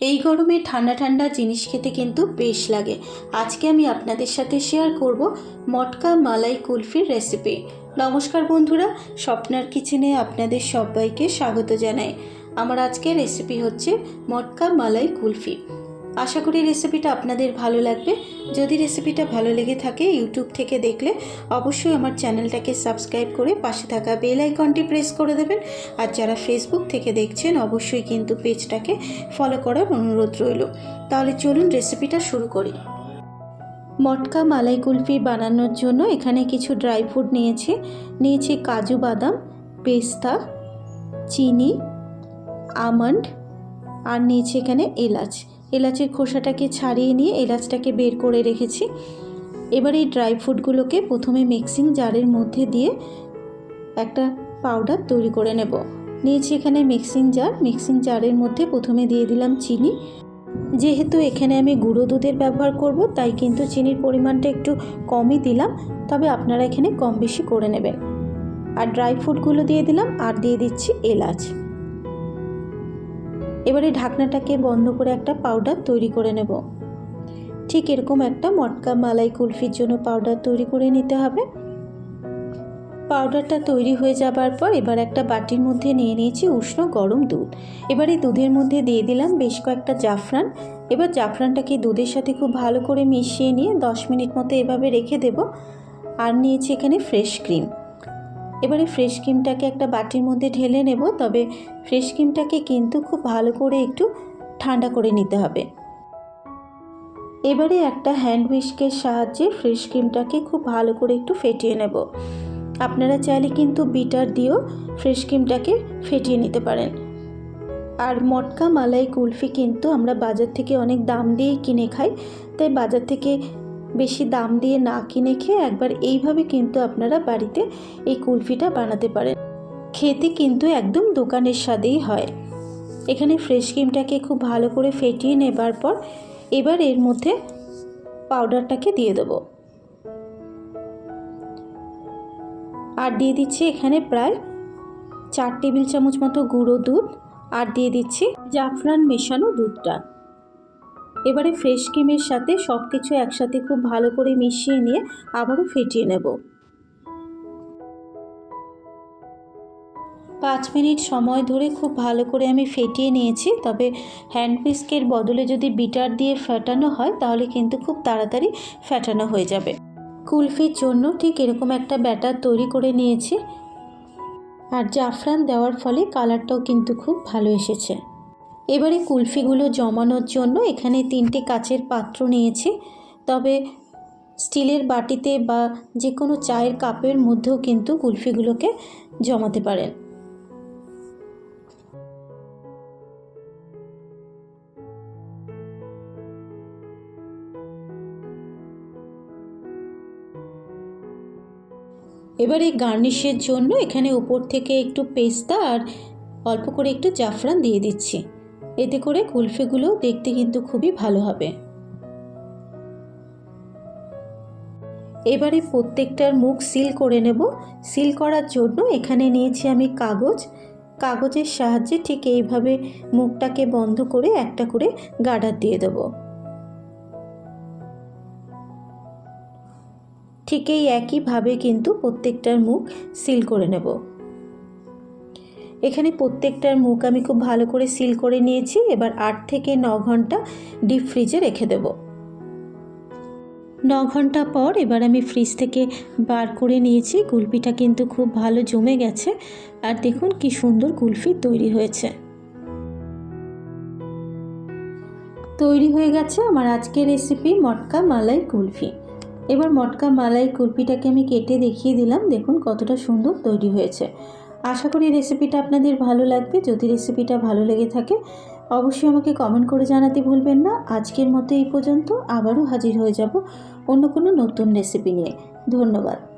এই গরমে ঠান্ডা ঠান্ডা জিনিস খেতে কিন্তু বেশ লাগে। আজকে আমি আপনাদের সাথে শেয়ার করব মটকা মালাই কুলফির রেসিপি নমস্কার বন্ধুরা, স্বপ্নার কিচেনে আপনাদের সবাইকে স্বাগত জানাই। আমার আজকের রেসিপি হচ্ছে মটকা মালাই কুলফি। আশা করি রেসিপিটা আপনাদের ভালো লাগবে। যদি রেসিপিটা ভালো লেগে থাকে ইউটিউব থেকে দেখলে অবশ্যই আমার চ্যানেলটাকে সাবস্ক্রাইব করে পাশে থাকা বেল আইকনটি প্রেস করে দেবেন। আর যারা ফেসবুক থেকে দেখছেন, অবশ্যই কিন্তু পেজটাকে ফলো করার অনুরোধ রইল। তাহলে চলুন রেসিপিটা শুরু করি। মটকা মালাই কুলফি বানানোর জন্য এখানে কিছু ড্রাই ফ্রুট নিয়েছি। নিয়েছি কাজু বাদাম, পেস্তা, চিনি, আমন্ড, আর নিয়েছি এখানে এলাচ। এলাচের খোসাটাকে ছাড়িয়ে নিয়ে এলাচটাকে বের করে রেখেছি। এবার এই ড্রাই ফ্রুটগুলোকে প্রথমে মিক্সিং জারের মধ্যে দিয়ে একটা পাউডার তৈরি করে নেব। নিয়েছি এখানে মিক্সিং জার। মিক্সিং জারের মধ্যে প্রথমে দিয়ে দিলাম চিনি। যেহেতু এখানে আমি গুঁড়ো দুধের ব্যবহার করব, তাই কিন্তু চিনির পরিমাণটা একটু কমই দিলাম। তবে আপনারা এখানে কম বেশি করে নেবেন। আর ড্রাই ফ্রুটগুলো দিয়ে দিলাম আর দিয়ে দিচ্ছি এলাচ। এবারে ঢাকনাটাকে বন্ধ করে একটা পাউডার তৈরি করে নেব। ঠিক এরকম একটা মটকা মালাই কুলফির জন্য পাউডার তৈরি করে নিতে হবে। পাউডারটা তৈরি হয়ে যাবার পর এবার একটা বাটির মধ্যে নিয়ে নিয়েছি উষ্ণ গরম দুধ। এবার এই দুধের মধ্যে দিয়ে দিলাম বেশ কয়েকটা জাফরান। এবার জাফরানটাকে দুধের সাথে খুব ভালো করে মিশিয়ে নিয়ে দশ মিনিট মতো এভাবে রেখে দেব। আর নিয়েছি এখানে ফ্রেশ ক্রিম এবারে ফ্রেশ ক্রিমটাকে একটা বাটির মধ্যে ঢেলে নেব, তবে ফ্রেশ ক্রিমটাকে কিন্তু খুব ভালো করে একটু ঠান্ডা করে নিতে হবে। এবারে একটা হ্যান্ড উইস্কের সাহায্যে ফ্রেশ ক্রিমটাকে খুব ভালো করে একটু ফেটিয়ে নেব। আপনারা চাইলে কিন্তু বিটার দিয়েও ফ্রেশ ক্রিমটাকে ফেটিয়ে নিতে পারেন। আর মটকা মালাই কুলফি কিন্তু আমরা বাজার থেকে অনেক দাম দিয়েই কিনে খাই, তাই বাজার থেকে বেশি দাম দিয়ে না কিনে খেয়ে একবার এইভাবে কিন্তু আপনারা বাড়িতে এই কুলফিটা বানাতে পারেন। খেতে কিন্তু একদম দোকানের স্বাদেই হয়। এখানে ফ্রেশ ক্রিমটাকে খুব ভালো করে ফেটিয়ে নেবার পর এবার এর মধ্যে পাউডারটাকে দিয়ে দেবো। আর দিয়ে দিচ্ছি এখানে প্রায় চার টেবিল চামচ মতো গুঁড়ো দুধ। আর দিয়ে দিচ্ছি জাফরান মেশানো দুধটা। এবারে ফ্রেশ ক্রিমের সাথে সব কিছু একসাথে খুব ভালো করে মিশিয়ে নিয়ে আবারও ফেটিয়ে নেব। পাঁচ মিনিট সময় ধরে খুব ভালো করে আমি ফেটিয়ে নিয়েছি, তবে হ্যান্ড হুইস্কের বদলে যদি বিটার দিয়ে ফেটানো হয়, তাহলে কিন্তু খুব তাড়াতাড়ি ফেটানো হয়ে যাবে। কুলফির জন্য ঠিক এরকম একটা ব্যাটার তৈরি করে নিয়েছি। আর জাফরান দেওয়ার ফলে কালারটাও কিন্তু খুব ভালো এসেছে। এবারে কুলফিগুলো জমানোর জন্য এখানে তিনটে কাচের পাত্র নিয়েছি। তবে স্টিলের বাটিতে বা যে কোনো চায়ের কাপের মধ্যেও কিন্তু কুলফিগুলোকে জমাতে পারেন। এবার এই গার্নিশের জন্য এখানে উপর থেকে একটু পেস্তা আর অল্প করে একটু জাফরান দিয়ে দিচ্ছি। এতে করে কুলফিগুলো দেখতে কিন্তু খুবই ভালো হবে। এবারে প্রত্যেকটার মুখ সিল করে নেব। সিল করার জন্য এখানে নিয়েছি আমি কাগজ। কাগজের সাহায্যে ঠিক এইভাবে মুখটাকে বন্ধ করে একটা করে গার্ডার দিয়ে দেবো। ঠিক এই একইভাবে কিন্তু প্রত্যেকটার মুখ সিল করে নেব। এখানে প্রত্যেকটার মুখ আমি খুব ভালো করে সিল করে নিয়েছি। এবার আট থেকে ন ঘণ্টা ডিপ ফ্রিজে রেখে দেব। ন ঘণ্টা পর এবার আমি ফ্রিজ থেকে বার করে নিয়েছি। কুলফিটা কিন্তু খুব ভালো জমে গেছে। আর দেখুন কি সুন্দর কুলফি তৈরি হয়েছে। তৈরি হয়ে গেছে আমার আজকের রেসিপি মটকা মালাই কুলফি। এবার মটকা মালাই কুলপিটাকে আমি কেটে দেখিয়ে দিলাম। দেখুন কতটা সুন্দর তৈরি হয়েছে। আশা করি রেসিপিটা আপনাদের ভালো লাগবে। যদি রেসিপিটা ভালো লেগে থাকে, অবশ্যই আমাকে কমেন্ট করে জানাতে ভুলবেন না। আজকের মতো এই পর্যন্ত আবারও হাজির হয়ে যাব অন্য কোনো নতুন রেসিপি নিয়ে। ধন্যবাদ।